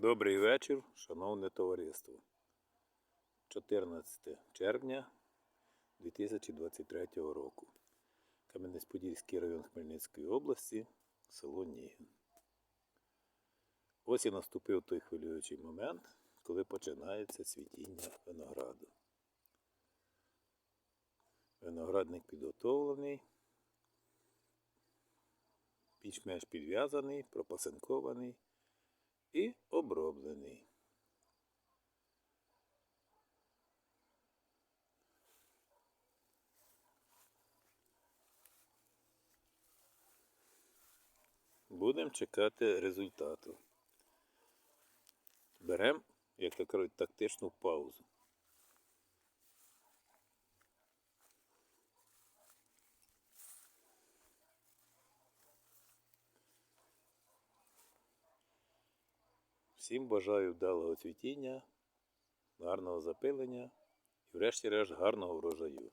Добрий вечір, шановне товариство. 14 червня 2023 року. Кам'янець-Подільський район Хмельницької області, село Нігін. Ось і наступив той хвилюючий момент, коли починається цвітіння винограду. Виноградник підготовлений, більш-менш підв'язаний, пропасинкований оброблений. Будемо чекати результату. Беремо, як то кажуть, тактичну паузу. Всім бажаю вдалого цвітіння, гарного запилення і, врешті-решт, гарного врожаю.